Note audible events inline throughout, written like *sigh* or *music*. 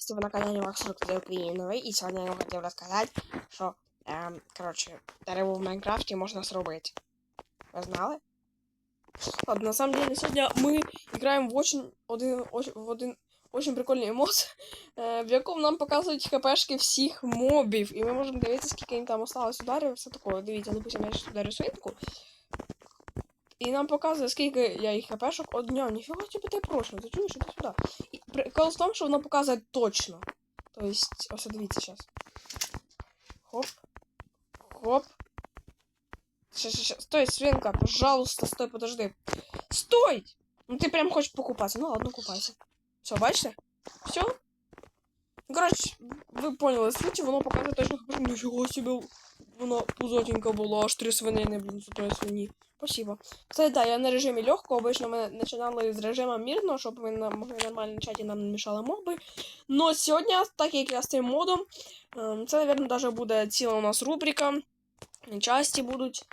С на канале Макс Украиновый, и сегодня я хотел рассказать, что, эм, короче, дерево в Майнкрафте можно срубить. Вы знали? Ладно, на самом деле, сегодня мы играем в очень, один, очень, в один очень прикольний мод, *laughs* е, в якому нам показують хпшки всіх мобів, і ми можемо дивитися, скільки їм там осталось ударів, все таке. Дивіться, допустим, я зараз ударю свинку. І нам показує, скільки я їх хпшок одня. Ніфіга тебе ти прочно, ти чуєш, іди сюди. І прикол в тому, що воно показує точно. Тобто, ось дивіться зараз. Хоп. Хоп. Сейчас. Стой, свинка, пожалуйста, стой, подожди. Стой! Ну ты прям хочешь покупаться. Ну ладно, купайся. Все, бачите? Все? Ну, коротше, ви поняли суть, воно показує точно хп. Нічого собі воно пузотенька була, аж три свинини, блін, з тої свині. Спасибо. Це да, я на режимі легкого, обично ми починали з режиму мирного, щоб ми нам могли нормально чаті нам не мішали моби. Но сьогодні, так як я з цим модом, ем, це, мабуть, даже буде ціла у нас рубрика. Часті будуть.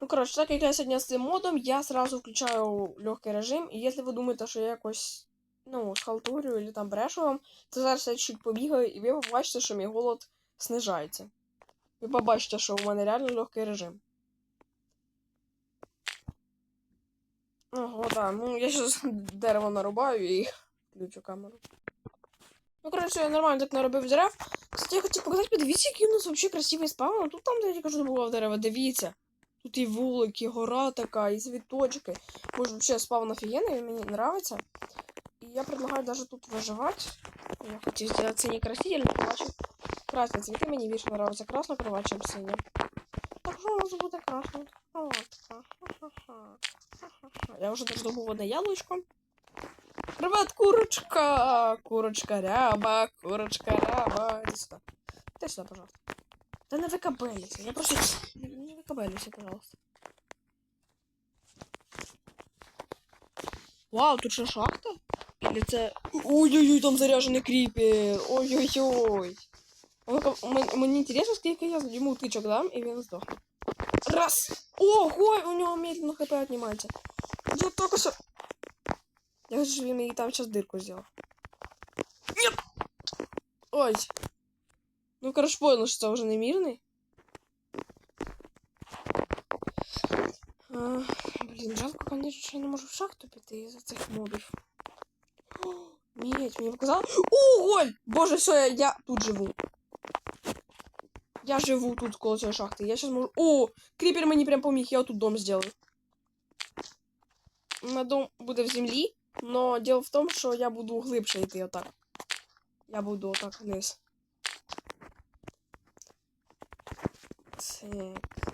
Ну, коротше, так як я сьогодні з цим модом, я сразу включаю легкий режим. І якщо ви думаєте, що я якось ну, схалтурю или там брешу вам, то зараз я чуть побігаю, і ви побачите, що мій голод знижається. Ви побачите, що у мене реально легкий режим. Ого, да. Ну, я зараз *laughs* дерево нарубаю і включу камеру. Ну, коротше, я нормально так наробив дерев. Кстати, я хотів показати, подивіться, який у нас взагалі красивий спаун. Тут там, де я що добував дерево, дивіться. Тут і вулик, і гора така, і цвіточки. Може, взагалі спаун офігенний, він мені подобається. И я предлагаю даже тут выживать. Я хочу сделать синий краситель, побачив. Красні цвіти мені більше подобається красна крова, чим синя. Так що у нас буде красна кроватка. Я вже добув одне яблучко. Привет, курочка! Курочка ряба, курочка ряба. Иди сюда. Иди сюда, пожалуйста. Да не выкабелися. Я просто... Не, выкабелися, пожалуйста. Вау, тут що шахта? Или це. Ой-ой-ой, там заряжений кріпер. Ой-ой-ой. Ну-ка, м- Мені інтересно, скільки я йому тичок дам, і він здохне. Раз! Ого, у нього медленно хп віднімається. Я тільки що... Я хочу, щоб він мені там зараз дирку зробив. Ні! Ой. Ну, коротше, понял, що це вже не мирний. А, блін, жалко, конечно, що я не можу в шахту піти із-за цих мобів. О, Медь, мені показало. Ого! Боже, все, я, я тут живу. Я живу тут коло цієї шахти. Я сейчас можу. О! Кріпер мені прям поміг, я тут дом зроблю. На дом буде в землі, но дело в тому, що я буду глибше йти отак. Я буду отак вниз. Так,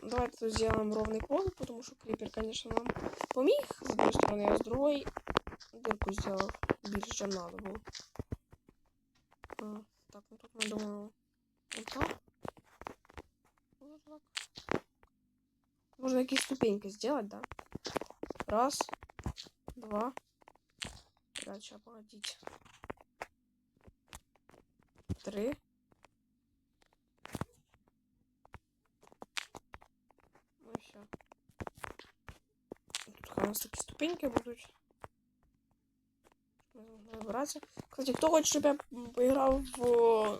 давайте тут сделаем ровный пол, потому что крипер, конечно, нам поміг. С одной стороны, а с другой дырку сделал більше, чем надо было. А, так, ну тут мы думаю, вот так. Можно какие ступеньки сделать, да? Раз, два. Дальше, погодите. Три. Ну все. Тут у нас такі ступеньки будуть. Ми зможемо вибиратися. Кстати, хто хоче, щоб я поіграв в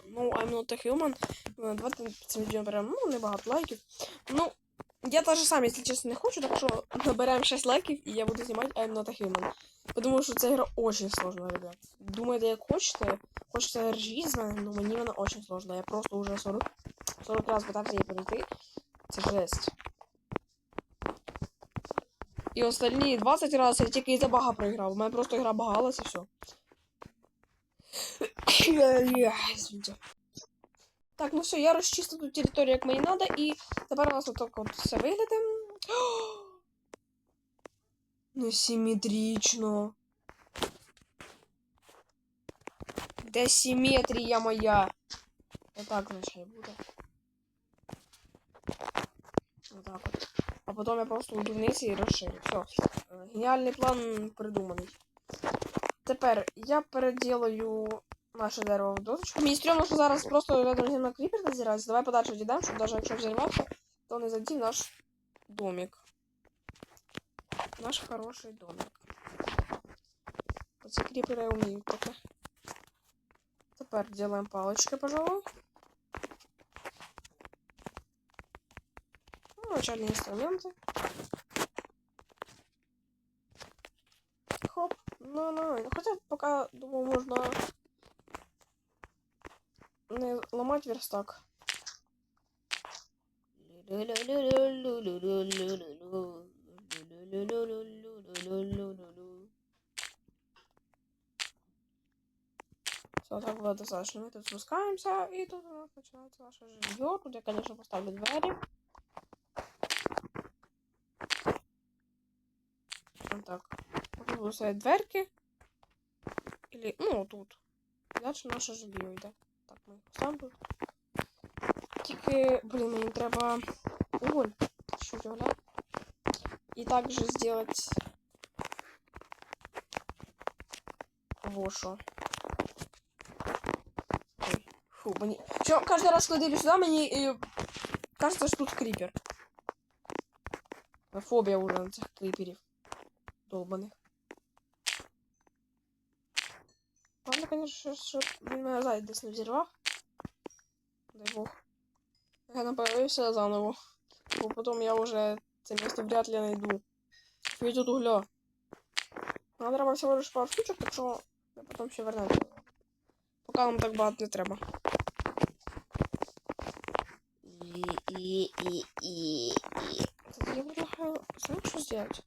ну, I'm not a human, е, давайте цим відео беремо ну, небагато лайків. Ну, я теж сам, якщо чесно, не хочу, так що наберемо 6 лайків і я буду знімати I'm not a human. Потому що ця гра очень сложна, ребят. Думаєте, як хочете, з мене, но мені вона очень сложна. Я просто вже 40, 40 разів питався її перейти. Це жесть. І остальні 20 разів я тільки із-за бага проіграв. У мене просто гра багалась і все. *coughs* Так, ну все, я розчистив ту територію, як мені треба, і тепер у нас отак от все виглядає. *gasps* Несимметрично. Де симметрія моя? Отак, значить, буде. Отак от. А потом я просто уйду вниз і розширю. Все. Геніальний план придуманий. Тепер я переділаю наше дерево в досочку. Мені стрьомно, що зараз просто рядом на кріпер дозирається. Давай подальше дійдемо, щоб навіть якщо взірвався, то не задів наш домик. Наш хороший домик. Оці кріпери вміють таке. Це Тепер делаем палочки, пожалуй. Ну, начальные инструменты. Хоп. Ну, ну, ну. Хотя пока, думаю, можно не ломать верстак. Все, так было достаточно. Мы тут спускаемся, и тут у нас начинается наше жилье. Тут я, конечно, поставлю двери. Вот так. Тут будут стоять дверки. Или, ну, тут. Дальше наше жилье йде. Сам был Тільки, блін, мені треба уголь. Чуть угля. И также сделать вошу. Фу, мне... Чё, каждый раз, когда иду сюда, мне и... кажется, что тут крипер. Фобия уже на этих криперов. Долбаных. Ладно, конечно, что блин меня зайдет на взрывах. заново. Я направился заново. Но потом я уже это место вряд ли найду. Ведь тут угля. Нам треба всего лишь пару штучек, так що я потом все вернусь. Пока нам так багато не треба. Я предлагаю, знаешь, что сделать?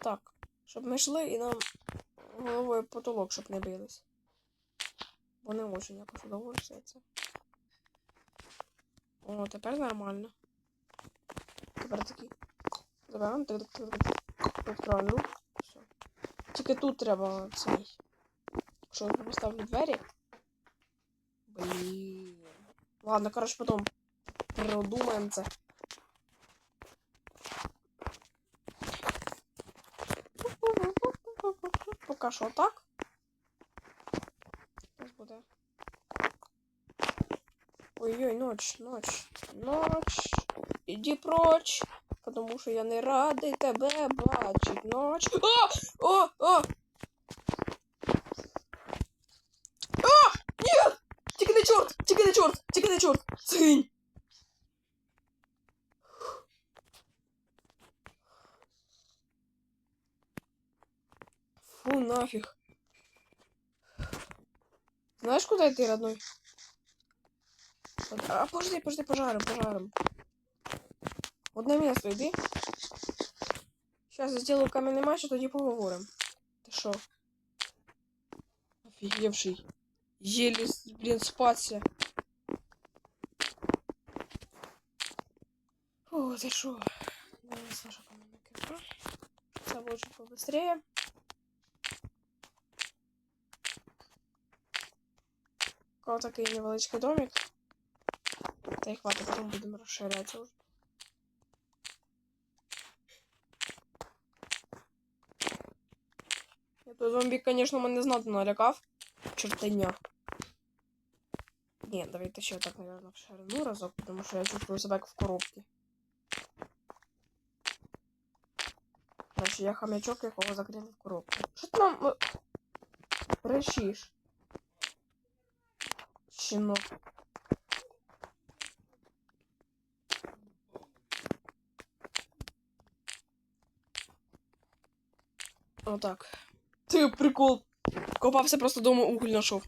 Так, щоб мы шли и нам головой потолок, щоб не бились. Бо не очень якось удовольствується. О, тепер нормально. Тепер такі. Забираємо. Відкриваємо. Все. Тільки тут треба цей. Якщо я поставлю двері. Блін. Ладно, коротше, потім продумаємо це. Поки що так. ночь, ночь, ночь. Іди проч, потому що я не радий тебе бачить. Ночь. О! О! О! А! Ні! Тільки не чорт! Тільки не чорт! Тільки не чорт! Згинь! Фу, нафиг. Знаешь, куда ты, родной? А, пожди, пожаром, пожаром. Вот на место иди. Сейчас я сделаю каменный матч, а тоді поговорим. Ти шо? Офігевший. Еле, блин, спаться. О, ты шо? Давай сложу каменный ковер. Завожу побыстрее. Вот такой невеличкий домик. Та й хватить, потім будемо розширятися вже. Я той зомбі, звісно, мене знати налякав. Чертеня. Ні, давайте ще так, наверное, в ширину разок, тому що я чувствую себе як в коробці. Значить, я хам'ячок, якого закрили в коробку. Що ти нам... е, Речиш? Щенок. Вот так. Ты прикол. Копался просто дома уголь нашел.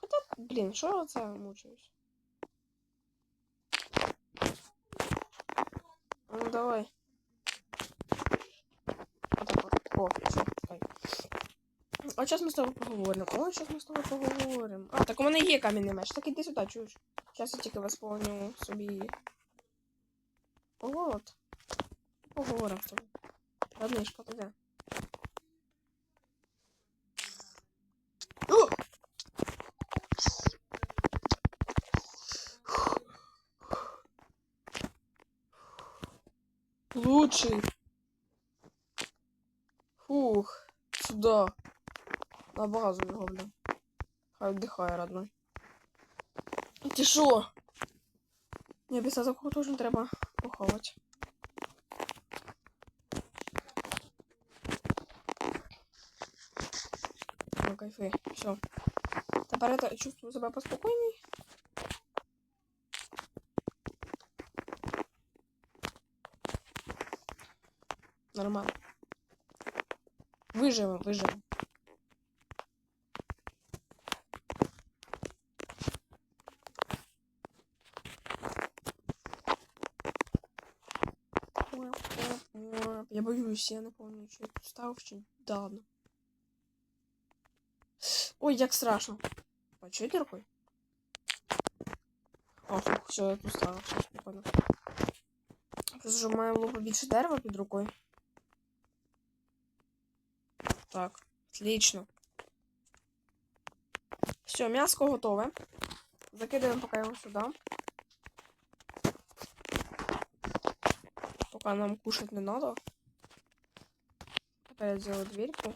Хотя, блін, що я це мучаюсь? Ну давай. Вот так вот О. А сейчас ми з тобою поговоримо. О, зараз ми з тобою поговоримо. А, так у мене є камінний меч. Так іди сюди, чуєш. Зараз я тільки восполню собі. От. Поговоримо з тобою. Роднишка, ти де? Лучший. Фух, сюда. На базу його, бля. Хай віддихає, родной. Ти що? Ні, без такого теж не треба поховати. Ну, кайфи, все. Тепер я чувствую себе поспокійній. Нормально. Виживемо, виживемо. Я боюсь, я не пам'ятаю, що я тут чи давно. Ой, як страшно. Я рукой? О, все, я тут став, все спокійно. Просто що в мене було побільше дерева під рукою. Так, отлично. Все, м'яско готове. Закидаємо поки його сюди. Пока нам кушать не надо. Опять сделаю дверьку.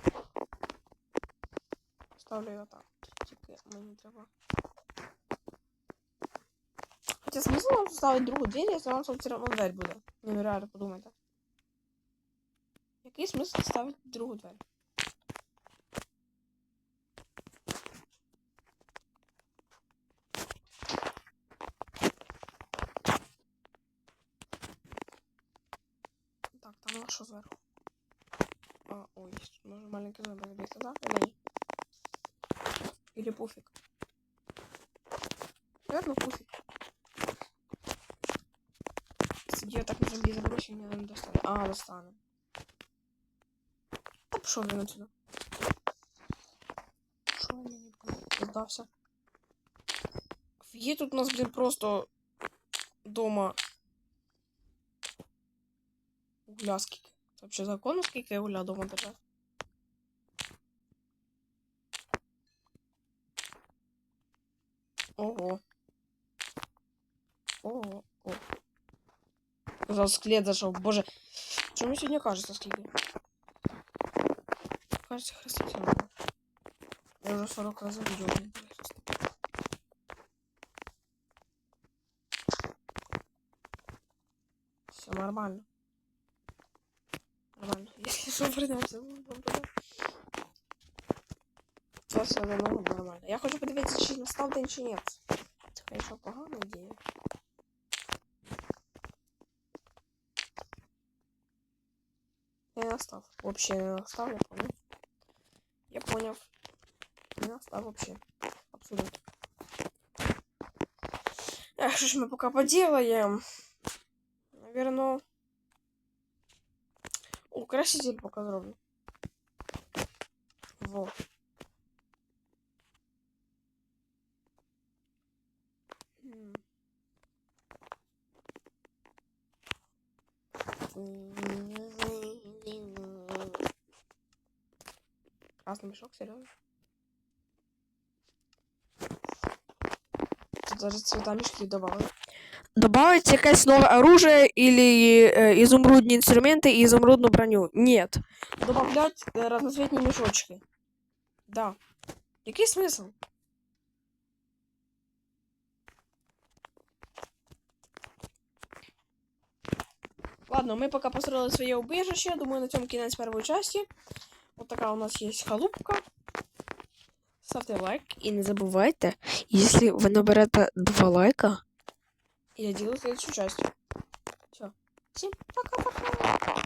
Ставлю ее так. Тільки мені треба. Хоча смысл нам ставити другу дверь, якщо нам все одно дверь буде. Не, ну подумайте. Який смисл ставити другу дверь? що зверху? А, ой, тут може маленький зомбі забігти, да? Или ні? Или пуфик? Наверное, пуфик. Сидя я так на зомбі заброшу, мене не достане. А, достане. Та пішов він отсюда. Що він мені здався? Є тут у нас, блін, просто дома угля скільки. Це взагалі законно, скільки угля дома держать? Ого. Ого. О. Казав, склет зайшов. Боже. Чому сьогодні кажеться скільки? Кажеться, хрестительно. Я вже 40 разів відео не перехрестив. Все нормально. Нормально. Если что, вернемся. Все, все нормально, нормально. Я хочу подивитися, чи настав день, чи ні. Це, конечно, погана ідея. Не настав. Вообще не настав, я понял. Я понял. Не настав вообще. Абсолютно. Эх, что ж мы пока поделаем? Наверное... Украситель пока зроблю. Во. Красный мешок, серьезно? Тут даже цвета мешки добавили. Добавить якесь нове оружие или э, изумрудные инструменты и изумрудную броню. Нет. Добавлять э, разноцветные мешочки. Да. Який смисл? Ладно, мы пока построили своє убежище. Думаю, на цьому кінець першої части. Вот такая у нас есть халупка. Ставте лайк и не забывайте, если вы наберете два лайка, я делаю следующую часть. Все. Всем пока-пока.